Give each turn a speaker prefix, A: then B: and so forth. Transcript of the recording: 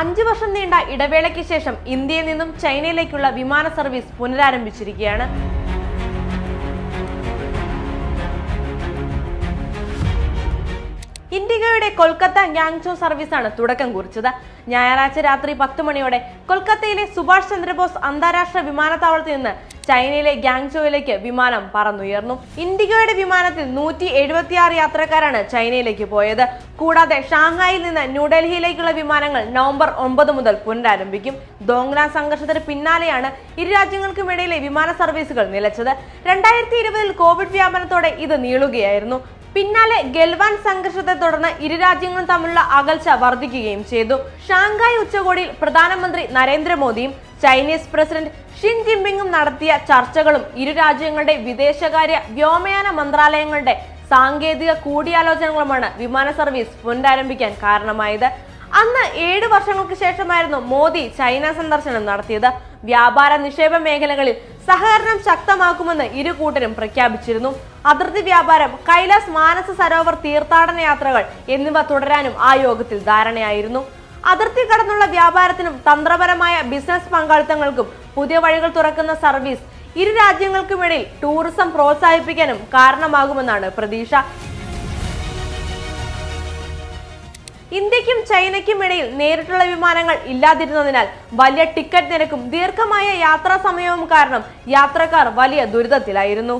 A: അഞ്ചു വർഷം നീണ്ട ഇടവേളയ്ക്ക് ശേഷം ഇന്ത്യയിൽ നിന്നും ചൈനയിലേക്കുള്ള വിമാന സർവീസ് പുനരാരംഭിച്ചിരിക്കുകയാണ് ഇൻഡിഗോയുടെ കൊൽക്കത്ത ഗ്യാങ്ചോ സർവീസാണ് തുടക്കം കുറിച്ചത് ഞായറാഴ്ച രാത്രി പത്ത് മണിയോടെ കൊൽക്കത്തയിലെ സുഭാഷ് ചന്ദ്രബോസ് അന്താരാഷ്ട്ര വിമാനത്താവളത്തിൽ നിന്ന് ചൈനയിലെ ഗ്യാങ്ചോയിലേക്ക് വിമാനം പറന്നുയർന്നു ഇൻഡിഗോയുടെ വിമാനത്തിൽ നൂറ്റി എഴുപത്തിയാറ് യാത്രക്കാരാണ് ചൈനയിലേക്ക് പോയത് കൂടാതെ ഷാങ്ഹായിൽ നിന്ന് ന്യൂഡൽഹിയിലേക്കുള്ള വിമാനങ്ങൾ നവംബർ ഒമ്പത് മുതൽ പുനരാരംഭിക്കും ദോങ്ല സംഘർഷത്തിന് പിന്നാലെയാണ് ഇരു രാജ്യങ്ങൾക്കുമിടയിലെ വിമാന സർവീസുകൾ നിലച്ചത് രണ്ടായിരത്തി ഇരുപതിൽ കോവിഡ് വ്യാപനത്തോടെ ഇത് നീളുകയായിരുന്നു പിന്നാലെ ഗൽവാൻ സംഘർഷത്തെ തുടർന്ന് ഇരു രാജ്യങ്ങളും തമ്മിലുള്ള അകൽച്ച വർദ്ധിക്കുകയും ചെയ്തു ഷാങ്കായ് ഉച്ചകോടിയിൽ പ്രധാനമന്ത്രി നരേന്ദ്രമോദിയും ചൈനീസ് പ്രസിഡന്റ് ഷിൻ ജിൻപിങ്ങും നടത്തിയ ചർച്ചകളും ഇരു രാജ്യങ്ങളുടെ വിദേശകാര്യ വ്യോമയാന മന്ത്രാലയങ്ങളുടെ സാങ്കേതിക കൂടിയാലോചനകളുമാണ് വിമാന സർവീസ് പുനരാരംഭിക്കാൻ കാരണമായത് അന്ന് ഏഴ് വർഷങ്ങൾക്ക് ശേഷമായിരുന്നു മോദി ചൈന സന്ദർശനം നടത്തിയത് വ്യാപാര നിക്ഷേപ മേഖലകളിൽ സഹകരണം ശക്തമാക്കുമെന്ന് ഇരു കൂട്ടരും പ്രഖ്യാപിച്ചിരുന്നു അതിർത്തി വ്യാപാരം കൈലാസ് മാനസ സരോവർ തീർത്ഥാടന യാത്രകൾ എന്നിവ തുടരാനും ആ യോഗത്തിൽ ധാരണയായിരുന്നു അതിർത്തി കടന്നുള്ള വ്യാപാരത്തിനും തന്ത്രപരമായ ബിസിനസ് പങ്കാളിത്തങ്ങൾക്കും പുതിയ വഴികൾ തുറക്കുന്ന സർവീസ് ഇരു രാജ്യങ്ങൾക്കുമിടയിൽ ടൂറിസം പ്രോത്സാഹിപ്പിക്കാനും കാരണമാകുമെന്നാണ് പ്രതീക്ഷ ഇന്ത്യക്കും ചൈനയ്ക്കും ഇടയിൽ നേരിട്ടുള്ള വിമാനങ്ങൾ ഇല്ലാതിരുന്നതിനാൽ വലിയ ടിക്കറ്റ് നിരക്കും ദീർഘമായ യാത്രാ സമയവും കാരണം യാത്രക്കാർ വലിയ ദുരിതത്തിലായിരുന്നു